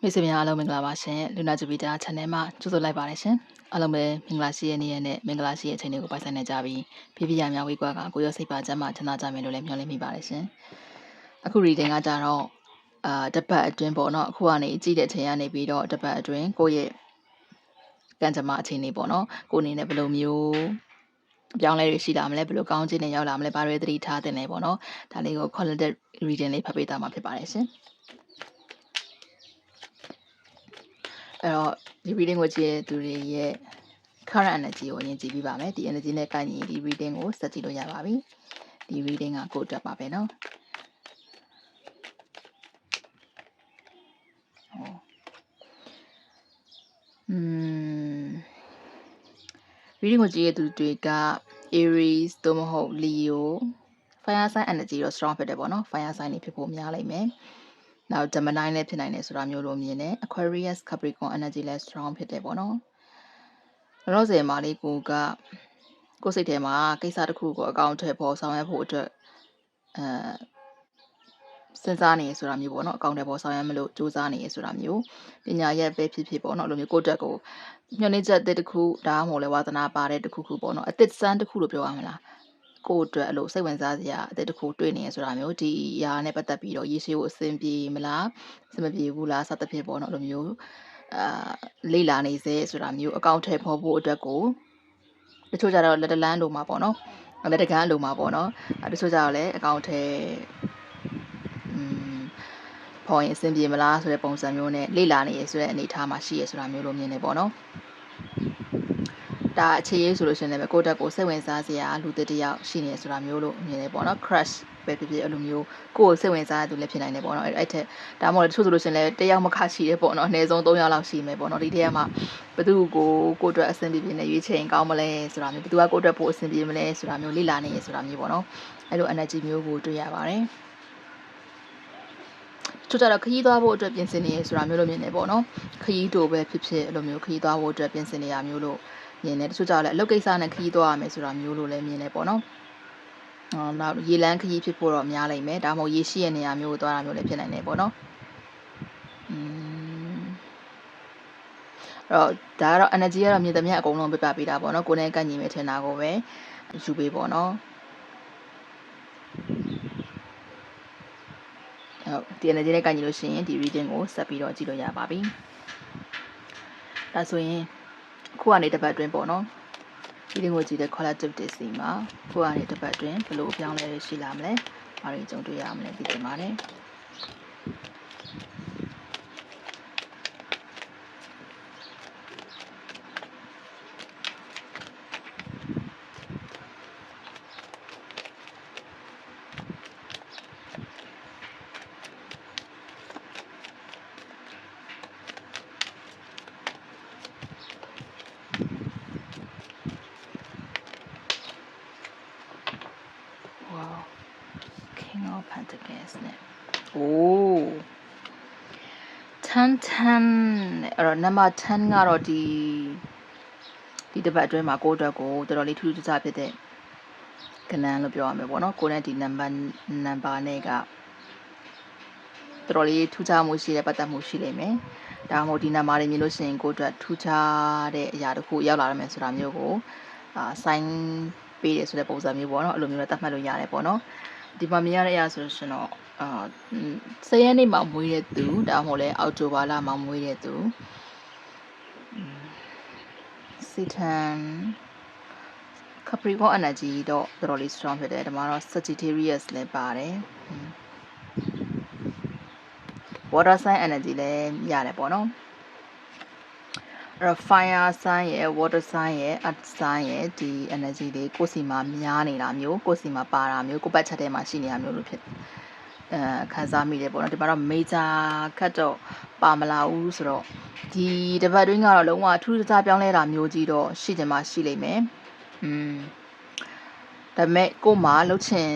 မိတ်ဆွေများအားလုံးမင်္ဂလာပါရှင်လူနာဂျူပီတာ channel မှာကြိုဆိုလိုက်ပါတယ်ရှင်အားလုံးပဲမင်္ဂလာရှိတဲ့နေ့ရက်နဲ့မင်္ဂလာရှိတဲ့အချိန်တွေကိုပိုင်ဆိုင်နေကြပြီးပြပြရများဝေးကွာကကိုရောစိတ်ပါချမ်းသာချမ်းသာကြမယ်လို့လည်းမျှော်လင့်မိပါတယ်ရှင်အခု reading ကကြတော့အာတစ်ပတ်အတွင်းပေါ့နော်အခုကနေကြည့်တဲ့အချိန်ကနေပြီးတော့တစ်ပတ်အတွင်းကိုယ့်ရဲ့ကံကြမ္မာအခြေအနေပေါ့နော်ကိုယ်အနေနဲ့ဘယ်လိုမျိုးအ ပြောင်းလဲတွေရှိလာမလဲဘယ်လိုကောင်းခြင်းတွေရောက်လာမလဲဘာတွေသတိထားသင့်လဲပေါ့နော်ဒါလေးကို qualitative reading လေးဖတ်ပေးသားမှာဖြစ်ပါတယ်ရှင်အဲ့တော့ဒီ reading ကိုကြည့်ရသူတွေရဲ့ current energy ကိုအရင်ကြည့်ပြီးပါမယ်ဒီ energy နဲ့ကိုင်ရင်ဒီ reading ကိုဆက်ကြည့်လို့ရပါပြီဒီ reading ကကိုအတွက်ပါပဲနော်อืม reading ကိုကြည့်ရသူတွေက Aries သို့မဟုတ် Leo fire sign energy တော့ strong ဖြစ်တယ်ပေါ့နော် fire sign တွေဖြစ်ဖို့များလိမ့်မယ်နောက် Gemini လည်းဖြစ်နိုင်တယ်ဆိုတာမျိုးလိုမြင်တယ် Aquarius Capricorn energy လည်း strong ဖြစ်တယ်ပေါ့နော်လောလောဆယ်မှာလေးကိုကကိုယ်စိတ်ထဲမှာကိစ္စတစ်ခုကိုအကောင့်ထဲပေါ်ဆောင်ရွက်ဖို့အတွက်အဲ စဉ်းစားနေရဆိုတာမျိုးပေါ့နော်အကောင့်ထဲပေါ်ဆောင်ရွက်မလို့စူးစမ်းနေရဆိုတာမျိုးပညာရက်ပဲဖြစ်ဖြစ်ပေါ့နော်အဲ့လိုမျိုးကိုယ့်တက်ကိုညှို့နှိမ့်ချက်အသစ်တစ်ခုဒါမှမဟုတ်လဲဝါသနာပါတဲ့တစ်ခုခုပေါ့နော်အသစ်စမ်းတစ်ခုလို့ပြောရမလားကိုယ့်အတွက်အဲ့လိုစိတ်ဝင်စားစရာအသစ်တစ်ခုတွေ့နေရဆိုတာမျိုးဒီအရာနဲ့ပတ်သက်ပြီးတော့ရေရှည်ကိုအဆင်ပြေမလားအဆင်မပြေဘူးလားစသဖြင့်ပေါ့နော်အဲ့လိုမျိုးအာလေ့လာနေစေဆိုတာမျိုးအကောင့်ထဲပေါ်ဖို့အတွက်ကိုတချို့ကြတော့လက်တလန်းလိုမှာပေါ့နော်လက်တကန်းလိုမှာပေါ့နော်အဲတချို့ကြတော့လည်းအကောင့်ထဲอืม ပေါ်ရင်အဆင်ပြေမလားဆိုတဲ့ပုံစံမျိုးနဲ့လေ့လာနေရဆိုတဲ့အနေအထားမှာရှိရဆိုတာမျိုးလိုမြင်နေပေါ့နော်ဒါအခြေရေးဆိုလို့ရှိရင်လည်းကိုယ့်တက်ကိုစိတ်ဝင်စားစရာလူတစ်တယောက်ရှိနေဆိုတာမျိုးလို့မြင်နေပေါ့နော် crush ပဲဖြစ်ဖြစ်အဲ့လိုမျိုးကိုယ့်ကိုစိတ်ဝင်စားတဲ့သူလည်းဖြစ်နိုင်တယ်ပေါ့နော်အဲ့အဲ့ထက်ဒါမှမဟုတ်တချို့ဆိုလို့ရှိရင်လည်းတယောက်မခရှိတယ်ပေါ့နော်အနည်းဆုံး3ယောက်လောက်ရှိမယ်ပေါ့နော်ဒီထဲမှာဘသူကိုကိုယ့်အတွက်အဆင်ပြေပြေနဲ့ရွေးချယ်ရင်ကောင်းမလဲဆိုတာမျိုးဘသူကကိုယ့်အတွက်ပိုအဆင်ပြေမလဲဆိုတာမျိုးလေ့လာနေရဆိုတာမျိုးပေါ့နော်အဲ့လို energy မျိုးကိုတွေ့ရပါတယ် ချို့ကြတော့ခရီးသွားဖို့အတွက်ပြင်ဆင်နေရဆိုတာမျိုးလို့မြင်နေပေါ့နော်ခရီးတိုပဲဖြစ်ဖြစ်အဲ့လိုမျိုးခရီးသွားဖို့အတွက်ပြင်ဆင်နေရမျိုးလို့မြင်နေတချို့ကြတော့လည်းအလုပ်ကိစ္စနဲ့ခရီးသွားရမယ်ဆိုတာမျိုးလို့လည်းမြင်နေပေါ့နော်အော်နောက်ရေလန်းခရီးဖြစ်ဖို့တော့များလိမ့်မယ်ဒါမှမဟုတ်ရေရှိတဲ့နေရာမျိုးကိုသွားတာမျိုးလည်းဖြစ်နိုင်တယ်ပေါ့နော်อืมအဲ့တော့ဒါကတော့ energy ကတော့မြင်သမျှအကုန်လုံးပြပြပေးတာပေါ့နော်ကိုယ်နဲ့ကန့်ညီမယ်ထင်တာကိုပဲယူပေးပေါ့နော် ဟုတ်ဒီ energy နဲ့ကန့်ညီလို့ရှိရင်ဒီ reading ကိုဆက်ပြီးတော့ကြည့်လို့ရပါပြီဒါဆိုရင်ခုကနေတစ်ပတ်အတွင်းပေါ့နော် reading ကိုကြည့်တဲ့ collective တွေစီမှာခုကနေတစ်ပတ်အတွင်းဘယ်လိုအပြောင်းလဲရှိလာမလဲဘာတွေကြုံတွေ့ရမလဲသိချင်ပါတယ် king of pentacles နဲ့โอ้10 10အဲ့တော့ number 10ကတော့ဒီဒီတစ်ပတ်အတွင်းမှာကိုယ့်အတွက်ကိုတော်တော်လေးထူးထူးခြားခြားဖြစ်တဲ့ကဏ္ဍလို့ပြောရမှာပေါ့နော်ကိုယ်နဲ့ဒီ number number နဲ့ကတော်တော်လေးထူးခြားမှုရှိတဲ့ပတ်သက်မှုရှိလိမ့်မယ်ဒါမှမဟုတ်ဒီ number တွေမြင်လို့ရှိရင်ကိုယ့်အတွက်ထူးခြားတဲ့အရာတစ်ခုရောက်လာရမယ်ဆိုတာမျိုးကိုအာ sign ပေးတယ်ဆိုတဲ့ပုံစံမျိုးပေါ့နော်အဲ့လိုမျိုးလည်းသတ်မှတ်လို့ရတယ်ပေါ့နော် ဒီမှာမြင်ရတဲ့အရာဆိုလို့ရှင်တော့အာဆယ်ရက်နေ့မှမွေးတဲ့သူဒါမှမဟုတ်လဲအောက်တိုဘာလမှမွေးတဲ့သူစီတန် Capricorn energy တော့တော်တော်လေး strong ဖြစ်တယ်ဒီမှာတော့ Sagittarius လည်းပါတယ် water sign energy လည်းရတယ်ပေါ့နော် အဲ့တော့ fire sign ရယ် water sign ရယ် earth sign ရယ်ဒီ energy လေးကိုယ်စီမှာများနေတာမျိုးကိုယ်စီမှာပါတာမျိုးကိုယ်ပတ်ချက်ထဲမှာရှိနေတာမျိုးလို့ဖြစ်အဲခံစားမိတယ်ပေါ့နော်ဒီမှာတော့ major cut တော့ပါမလာဘူးဆိုတော့ဒီတစ်ပတ်တွင်းကတော့လုံးဝထူးခြားပြောင်းလဲတာမျိုးကြီးတော့ရှိချင်မှရှိလိမ့်မယ်อืมဒါပေမဲ့ကို့မှာလှုပ်ချင်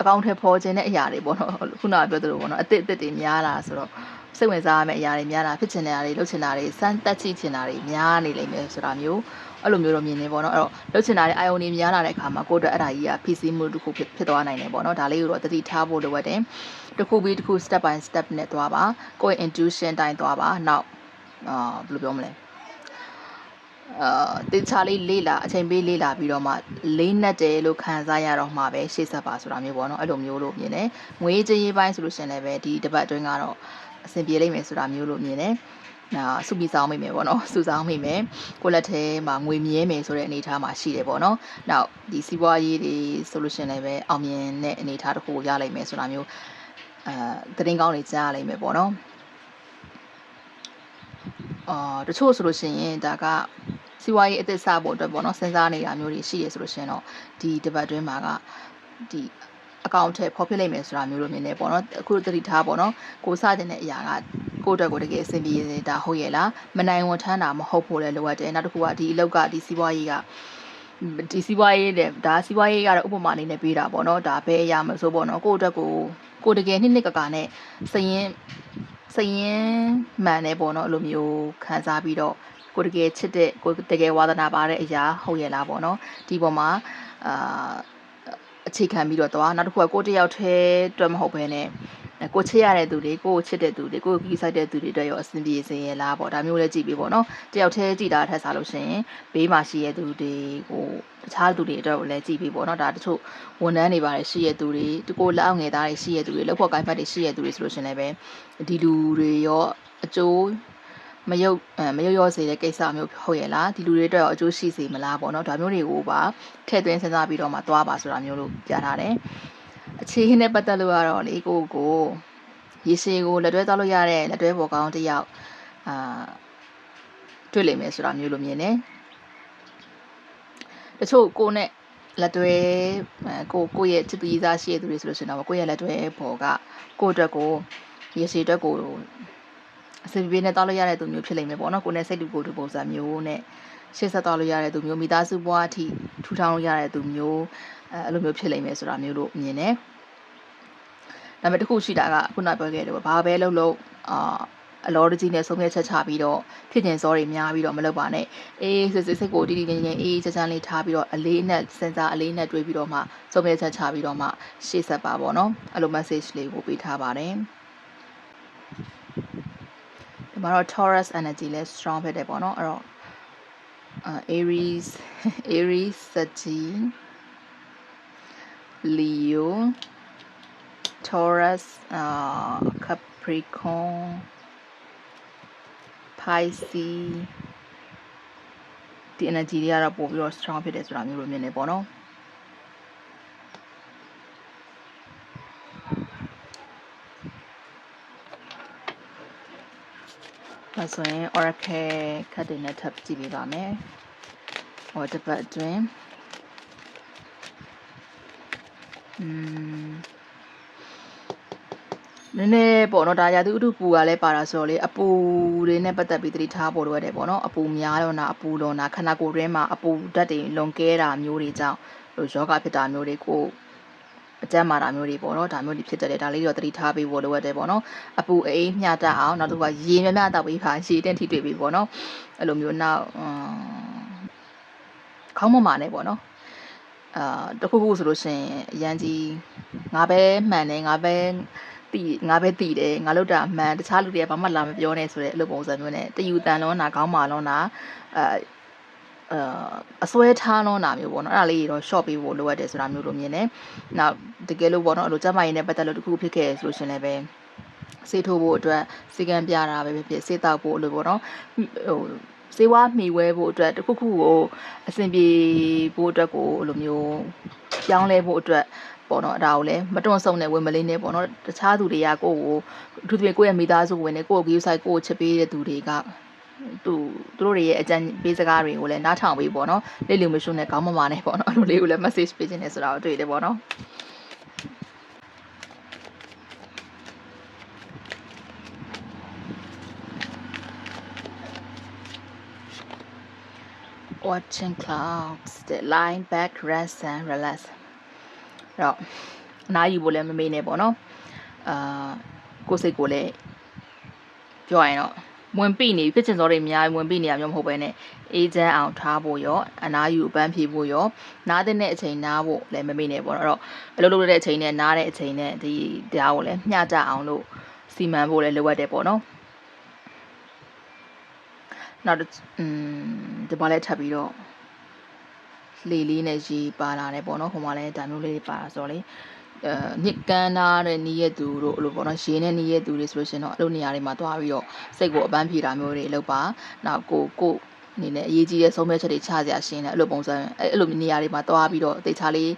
အကောင့်ထဲပေါ်ခြင်းတဲ့အရာတွေပေါ့နော်ခုနကပြောသလိုပေါ့နော်အစ်စ်အစ်စ်တွေများလာဆိုတော့ စိတ်ဝင်စားရမယ့်အရာတွေများတာဖြစ်ချင်တဲ့အရာတွေလုပ်ချင်တာတွေစမ်းတက်ချိချင်တာတွေများနေလိမ့်မယ်ဆိုတာမျိုးအဲ့လိုမျိုးတော့မြင်နေပေါ့နော်အဲ့တော့လုပ်ချင်တာတွေအာယုန်တွေများလာတဲ့အခါမှာကိုယ့်အတွက်အဲ့ဒါကြီးကဖြစ်စီမှုတစ်ခုဖြစ်ဖြစ်သွားနိုင်တယ်ပေါ့နော်ဒါလေးကိုတော့တတိထားဖို့လိုအပ်တယ်တစ်ခုပြီးတစ်ခု step by step နဲ့သွားပါကိုယ့်ရဲ့ intuition တိုင်းသွားပါနောက်အာဘယ်လိုပြောမလဲအာတေချာလေးလေးလာအချိန်ပေးလေးလာပြီးတော့မှလေးနဲ့တယ်လို့ခံစားရတော့မှပဲရှေ့ဆက်ပါဆိုတာမျိုးပေါ့နော်အဲ့လိုမျိုးလို့မြင်တယ်ငွေကြေးရေးပိုင်းဆိုလို့ရှရင်လည်းပဲဒီတစ်ပတ်အတွင်းကတော့ အဆင်ပြေလိမ့်မယ်ဆိုတာမျိုးလို့မြင်တယ်နာစုပြီးဆောင်မိမယ်ပေါ့နော်စုဆောင်မိမယ်ကိုလက်ထဲမှာငွေမြဲမယ်ဆိုတဲ့အနေအထားမှာရှိတယ်ပေါ့နော်နောက်ဒီစီးပွားရေးတွေဆိုလို့ရှရင်လည်းပဲအောင်မြင်တဲ့အနေအထားတစ်ခုကိုရလိမ့်မယ်ဆိုတာမျိုးအာသတင်းကောင်းတွေကြားရလိမ့်မယ်ပေါ့နော်အာတချို့ဆိုလို့ရှိရင်ဒါကစီးပွားရေးအသစ်စဖို့အတွက်ပေါ့နော်စဉ်းစားနေတာမျိုးတွေရှိရဆိုလို့ရှိရင်တော့ဒီတပတ်တွင်းမှာကဒီ အကောင့်ထဲဖော်ပြလိုက်မယ်ဆိုတာမျိုးလိုမြင်နေပေါ့နော်အခုသတိထားပေါ့နော်ကိုစတင်တဲ့အရာကကိုယ့်အတွက်ကိုတကယ်အဆင်ပြေနေတာဟုတ်ရဲ့လားမနိုင်ဝန်ထမ်းတာမဟုတ်ဖို့လည်းလိုအပ်တယ်နောက်တစ်ခုကဒီအလောက်ကဒီစီးပွားရေးကဒီစီးပွားရေးတဲ့ဒါစီးပွားရေးကတော့ဥပမာအနေနဲ့ပေးတာပေါ့နော်ဒါဘယ်အရာမဆိုပေါ့နော်ကိုယ့်အတွက်ကိုကိုတကယ်နှစ်နှစ်ကကနဲ့စရင်စရင်မှန်နေပေါ့နော်အဲ့လိုမျိုးခံစားပြီးတော့ကိုတကယ်ချစ်တဲ့ကိုတကယ်ဝါသနာပါတဲ့အရာဟုတ်ရဲ့လားပေါ့နော်ဒီပေါ်မှာအာ အခြေခံပြီးတော့သွားနောက်တစ်ခုကကိုတယောက်တည်းအတွက်မဟုတ်ဘဲနဲ့ကိုချစ်ရတဲ့သူတွေကိုချစ်တဲ့သူတွေကိုကြီးဆိုင်တဲ့သူတွေအတွက်ရောအဆင်ပြေစေရလားပေါ့ဒါမျိုးလည်းကြည့်ပြီးပေါ့နော်တယောက်တည်းကြည့်တာထက်စားလို့ရှိရင်ဘေးမှာရှိရတဲ့သူတွေကိုတခြားသူတွေအတွက်လည်းကြည့်ပြီးပေါ့နော်ဒါတချို့ဝန်ထမ်းတွေပါတယ်ရှိရတဲ့သူတွေတကိုလက်အောက်ငယ်သားတွေရှိရတဲ့သူတွေလောက်ဖို့ကိုင်းဖတ်တွေရှိရတဲ့သူတွေဆိုလို့ရှိရင်လည်းပဲဒီလူတွေရောအကျိုး မယုတ်အဲမယုတ်ရောစေတဲ့ကိစ္စမျိုးဟုတ်ရဲ့လားဒီလူတွေအတွက်ရောအကျိုးရှိစေမလားပေါ့နော်ဒါမျိုးတွေကိုပါထည့်သွင်းစဉ်းစားပြီးတော့မှသွားပါဆိုတာမျိုးလို့ကြားထားတယ်အခြေအနေနဲ့ပတ်သက်လို့ကတော့လေကိုကိုရေရှည်ကိုလက်တွဲသွားလို့ရတဲ့လက်တွဲပေါ်ကောင်းတစ်ယောက်အာတွေ့လိမ့်မယ်ဆိုတာမျိုးလို့မြင်တယ်တချို့ကိုနဲ့လက်တွဲကိုကိုရဲ့ချစ်သူရည်သားရှိရသူတွေဆိုလို့ရှိရင်တော့ကိုရဲ့လက်တွဲပေါ်ကကိုအတွက်ကိုရေရှည်အတွက်ကို အစီအပြေနဲ့တောက်လို့ရတဲ့သူမျိုးဖြစ်လိမ့်မယ်ပေါ့နော်ကိုနဲ့စိတ်တူကိုတူပုံစံမျိုးနဲ့ရှေ့ဆက်သွားလို့ရတဲ့သူမျိုးမိသားစုဘဝအထိထူထောင်လို့ရတဲ့သူမျိုးအဲအဲ့လိုမျိုးဖြစ်လိမ့်မယ်ဆိုတာမျိုးလို့မြင်တယ်ဒါပေမဲ့တခုရှိတာကခုနပြောခဲ့တယ်ပေါ့ဘာပဲလုပ်လို့အာအလောတကြီးနဲ့ဆုံးဖြတ်ချက်ချပြီးတော့ဖြစ်ကျင်စောတွေများပြီးတော့မလုပ်ပါနဲ့အေးစစ်စစ်စစ်ကိုတီးတီးငင်းငင်းအေးချမ်းချမ်းလေးထားပြီးတော့အလေးနဲ့စင်စာအလေးနဲ့တွေးပြီးတော့မှဆုံးဖြတ်ချက်ချပြီးတော့မှရှေ့ဆက်ပါပေါ့နော်အဲ့လို message လေးကိုပေးထားပါတယ် ဒီမှာတော့ Taurus energy လဲ strong ဖြစ်တယ်ပေါ့နော်အဲ့တော့ Aries Aries Sagittarius Leo Taurus uh Capricorn Pisces ဒီ energy တွေကတော့ပို့ပြီးတော့ strong ဖြစ်တယ်ဆိုတာမျိုးလိုမြင်နေပေါ့နော် ဒါဆိုရင် Oracle ခတ်တွေနဲ့ထပ်ကြည့်ပေးပါမယ်။ဟောတစ်ပတ်အတွင်းอืมနည်းနည်းပေါ့နော်ဒါရာသီဥတုပူကလည်းပါတာဆိုတော့လေအပူတွေနဲ့ပတ်သက်ပြီးသတိထားဖို့လိုရတယ်ပေါ့နော်အပူများတော့နာအပူတော့နာခန္ဓာကိုယ်ထဲမှာအပူဓာတ်တွေလွန်ကဲတာမျိုးတွေကြောင့်ဟိုယောဂဖြစ်တာမျိုးတွေကို အကျမ်းမာတာမျိုးတွေပေါ့နော်ဒါမျိုးတွေဖြစ်တတ်တယ်ဒါလေးတော့သတိထားပေးဖို့လိုအပ်တယ်ပေါ့နော်အပူအေးမျှတအောင်နောက်တစ်ခုကရေမြမြတောက်ပေးပါရေတင်ထိတွေ့ပေးပေါ့နော်အဲ့လိုမျိုးနောက်ခေါင်းမမာနဲ့ပေါ့နော်အာတခုခုဆိုလို့ရှိရင်အရန်ကြီးငါပဲမှန်တယ်ငါပဲတီငါပဲတီတယ်ငါလောက်တာမှန်တခြားလူတွေကဘာမှလာမပြောနဲ့ဆိုတဲ့အဲ့လိုပုံစံမျိုးနဲ့တယူတန်လွန်းတာခေါင်းမာလွန်းတာအဲ အာအစွဲထားလွန်းတာမျိုးပေါ့နော်အဲ့ဒါလေးတော့ short ပေးဖို့လိုအပ်တယ်ဆိုတာမျိုးလိုမြင်တယ်။နောက်တကယ်လို့ပေါ့နော်အဲ့လိုစက်မရည်နဲ့ပတ်သက်လို့တခုဖြစ်ခဲ့ဆိုလို့ရှင်လည်းပဲစေးထိုးဖို့အတွက်စီကံပြတာပဲဖြစ်ဖြစ်စေးတောက်ဖို့လို့ပေါ့နော်ဟိုစေဝါမှီဝဲဖို့အတွက်တခုခုကိုအဆင်ပြေဖို့အတွက်ကိုလိုမျိုးပြောင်းလဲဖို့အတွက်ပေါ့နော်ဒါကိုလည်းမတွန့်ဆုံတဲ့ဝင်မလေးနဲ့ပေါ့နော်တခြားသူတွေကကိုယ့်ကိုအထူးသဖြင့်ကိုယ့်ရဲ့မိသားစုဝင်တွေကိုယ့်ကို view site ကိုယ့်ကိုချစ်ပေးတဲ့သူတွေက သူသူတို့တွေရဲ့အကြံပေးစကားတွေကိုလည်းနားထောင်ပေးပေါ့နော်လေ့လူမရှိနဲ့ကောင်းမမာနဲ့ပေါ့နော်အဲ့လိုလေးကိုလည်း message ပေးခြင်းနဲ့ဆိုတာကိုတွေ့တယ်ပေါ့နော် watching clouds the line back rest and relax အဲ့တော့အနားယူဖို့လည်းမမေ့နဲ့ပေါ့နော်အာကိုယ်စိတ်ကိုလည်းပြောရရင်တော့ ဝင်ပိနေဖြစ်ချင်စောတွေအများကြီးဝင်ပိနေရမျိုးမဟုတ်ပဲနဲ့အေဂျင့်အောင်ထားဖို့ရောအနားယူအပန်းဖြေဖို့ရောနားတဲ့အချိန်နားဖို့လည်းမမေ့နဲ့ပေါ့နော်အဲ့တော့အလုပ်လုပ်တဲ့အချိန်နဲ့နားတဲ့အချိန်နဲ့ဒီတရားကိုလည်းမျှကြအောင်လို့စီမံဖို့လည်းလိုအပ်တယ်ပေါ့နော်နောက်တစ်อืมဒီမှာလည်းထပ်ပြီးတော့လေလေးနဲ့ရေပါလာတယ်ပေါ့နော်ဟိုမှာလည်းဒါမျိုးလေးတွေပါလာဆိုတော့လေ အဲမြစ်ကမ်းသားတဲ့နီးရဲ့သူတို့အဲ့လိုပေါ့နော်ရေနဲ့နီးရဲ့သူတွေဆိုလို့ရှိရင်တော့အဲ့လိုနေရာတွေမှာတွားပြီးတော့စိတ်ကိုအပန်းဖြေတာမျိုးတွေလုပ်ပါနောက်ကိုကိုအနေနဲ့အရေးကြီးတဲ့ဆုံးဖြတ်ချက်တွေချစရာရှင်းတယ်အဲ့လိုပုံစံအဲ့အဲ့လိုနေရာတွေမှာတွားပြီးတော့အသေးချာလေး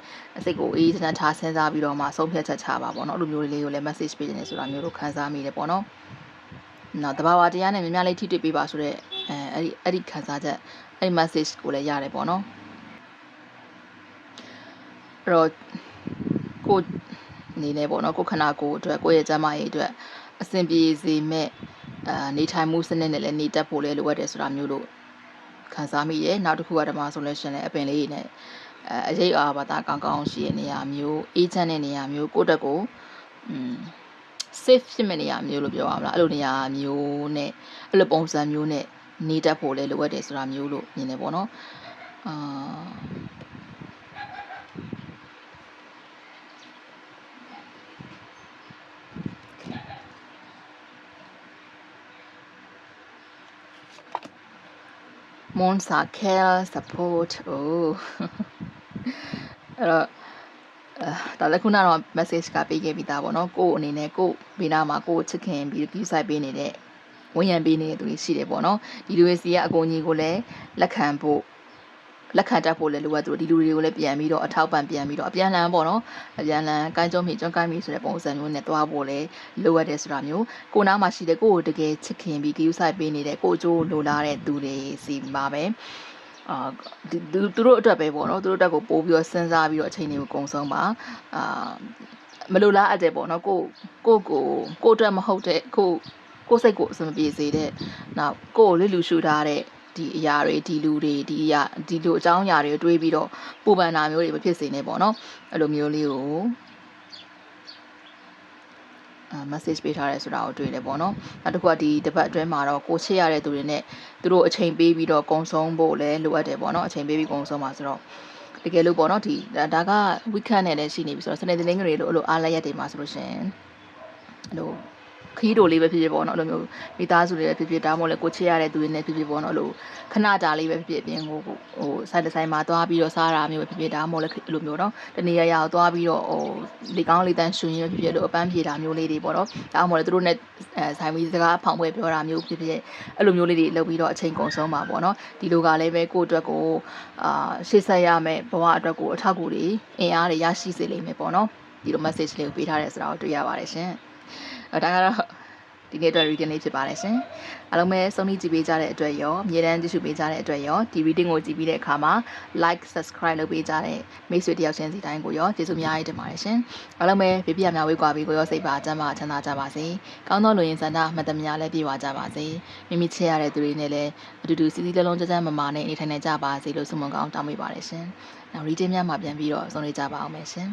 စိတ်ကိုအေးချမ်းထားစဉ်းစားပြီးတော့မှဆုံးဖြတ်ချက်ချပါပေါ့နော်အဲ့လိုမျိုးလေးကိုလည်း message ပေးနေဆိုတာမျိုးတို့ခန်းစားမိတယ်ပေါ့နော်နော်တဘာဝတရားနဲ့မြများလေးထိတွေ့ပေးပါဆိုတော့အဲအဲ့ဒီအဲ့ဒီခန်းစားချက်အဲ့ဒီ message ကိုလည်းရတယ်ပေါ့နော်အဲ့တော့ ကိုအနေနဲ့ပေါ့နော်ကိုခန္ဓာကိုယ်အတွက်ကိုယ့်ရဲ့ကျန်းမာရေးအတွက်အဆင်ပြေစေမဲ့အာနေထိုင်မှုစနစ်နဲ့လည်းနေတတ်ဖို့လည်းလိုအပ်တယ်ဆိုတာမျိုးလို့ခံစားမိရဲနောက်တစ်ခုကဓမ္မဆိုလို့ရှိရင်လည်းအပင်လေးတွေနဲ့အဲအရေးအာဘာသာကောင်းကောင်းရှိတဲ့နေရာမျိုးအေးချမ်းတဲ့နေရာမျိုးကိုယ့်တက်ကိုอืม safe ဖြစ်မဲ့နေရာမျိုးလို့ပြောရမလားအဲ့လိုနေရာမျိုးနဲ့အဲ့လိုပုံစံမျိုးနဲ့နေတတ်ဖို့လည်းလိုအပ်တယ်ဆိုတာမျိုးလို့မြင်နေပေါ့နော်အာ မွန်စာကဲလ် support အိုးအဲ့တော့အဲဒါလည်းခုနကတော့ message ကပေးခဲ့ပြီးသားပေါ့နော်ကို့အနေနဲ့ကို့ဘေးနားမှာကို့ချစ်ခင်ပြီး view site ပေးနေတဲ့ဝန်ရံပေးနေတဲ့သူတွေရှိတယ်ပေါ့နော်ဒီလူတွေစီကအကူအညီကိုလည်းလက်ခံဖို့ လက်ခံတတ်ဖို့လည်းလိုအပ်သူတို့ဒီလူတွေကိုလည်းပြန်ပြီးတော့အထောက်ပံ့ပြန်ပြီးတော့အပြန်လန်းပေါ့နော်အပြန်လန်းကိုင်းကြုံမိကျွန်းကိုင်းမိဆိုတဲ့ပုံစံမျိုးနဲ့တွားဖို့လည်းလိုအပ်တယ်ဆိုတာမျိုးကိုနားမှာရှိတဲ့ကိုကိုတကယ်ချစ်ခင်ပြီး view site ပေးနေတဲ့ကိုအကျိုးလိုလားတဲ့သူတွေစီမှာပဲအာသူသူတို့အတွက်ပဲပေါ့နော်သူတို့အတွက်ကိုပို့ပြီးတော့စဉ်းစားပြီးတော့အချိန်တွေကိုကုံဆုံးပါအာမလိုလားအပ်တယ်ပေါ့နော်ကိုကိုကိုကိုအတွက်မဟုတ်တဲ့ကိုကိုစိတ်ကိုအဆင်မပြေစေတဲ့နောက်ကိုကိုလစ်လူရှူထားတဲ့ ဒီအရာတွေဒီလူတွေဒီအရာဒီလိုအကြောင်းအရာတွေတွေးပြီးတော့ပူပန်တာမျိုးတွေမဖြစ်စေနဲ့ပေါ့နော်အဲ့လိုမျိုးလေးကိုအာ message ပေးထားရဲဆိုတာကိုတွေ့တယ်ပေါ့နော်နောက်တစ်ခုကဒီတပတ်အတွင်းမှာတော့ကိုချစ်ရတဲ့သူတွေနဲ့သူတို့အချိန်ပေးပြီးတော့ကုံဆုံးဖို့လည်းလိုအပ်တယ်ပေါ့နော်အချိန်ပေးပြီးကုံဆုံးပါဆိုတော့တကယ်လို့ပေါ့နော်ဒီဒါက weekend နဲ့လည်းရှိနေပြီဆိုတော့စနေတနင်္ဂနွေလို့အဲ့လိုအားလက်ရက်တွေမှာဆိုလို့ရှိရင်အဲ့လို ခီးတိုလေးပဲဖြစ်ဖြစ်ပေါ့နော်အဲ့လိုမျိုးမိသားစုတွေပဲဖြစ်ဖြစ်ဒါမှမဟုတ်လည်းကိုချစ်ရတဲ့သူတွေနဲ့ဖြစ်ဖြစ်ပေါ့နော်အဲ့လိုခဏကြာလေးပဲဖြစ်ဖြစ်အပြင်ဟိုဟိုဆိုင်တစ်ဆိုင်မှာသွားပြီးတော့စားတာမျိုးပဲဖြစ်ဖြစ်ဒါမှမဟုတ်လည်းအဲ့လိုမျိုးနော်တနေရာရာကိုသွားပြီးတော့ဟိုလေကောင်းလေတန်းရှင်ရဖြစ်ဖြစ်လို့အပန်းဖြေတာမျိုးလေးတွေပေါ့နော်ဒါမှမဟုတ်လည်းသူတို့နဲ့အဲဆိုင်ပြီးစကားဖောင်ပွဲပြောတာမျိုးဖြစ်ဖြစ်အဲ့လိုမျိုးလေးတွေလုပ်ပြီးတော့အချိန်ကုန်ဆုံးပါပေါ့နော်ဒီလိုကလည်းပဲကိုယ့်အတွက်ကိုအာရှေ့ဆက်ရမယ်ဘဝအတွက်ကိုအထောက်အကူတွေအင်အားတွေရရှိစေလိမ့်မယ်ပေါ့နော်ဒီလို message လေးကိုပေးထားတဲ့ဆိုတာကိုတွေ့ရပါတယ်ရှင်အဲ ဒါကတော့ဒီနေ့အတွက် reading လေးဖြစ်ပါတယ်ရှင်အားလုံးပဲစုံလည်ကြည့်ပေးကြတဲ့အတွက်ရောအမြဲတမ်းကြည့်ရှုပေးကြတဲ့အတွက်ရောဒီ reading ကိုကြည့်ပြီးတဲ့အခါမှာ like subscribe လုပ်ပေးကြတဲ့မိတ်ဆွေတယောက်ချင်းစီတိုင်းကိုရောကျေးဇူးများကြီးတင်ပါတယ်ရှင်အားလုံးပဲပြပြများဝေးကွာပြီးကိုရောစိတ်ပါကျမ်းမာချမ်းသာကြပါစေကောင်းသောလူရင်းစန္ဒမှတ်သမျှလည်းပြည့်ဝကြပါစေမိမိချစ်ရတဲ့သူတွေနဲ့လည်းအတူတူစီစီလုံးလုံးကြမ်းကြမ်းမမာနဲ့နေထိုင်နေကြပါစေလို့ဆုမွန်ကောင်းတောင်းပေးပါတယ်ရှင်နောက် reading များမှာပြန်ပြီးတော့ဆုံးနေကြပါအောင်မယ်ရှင်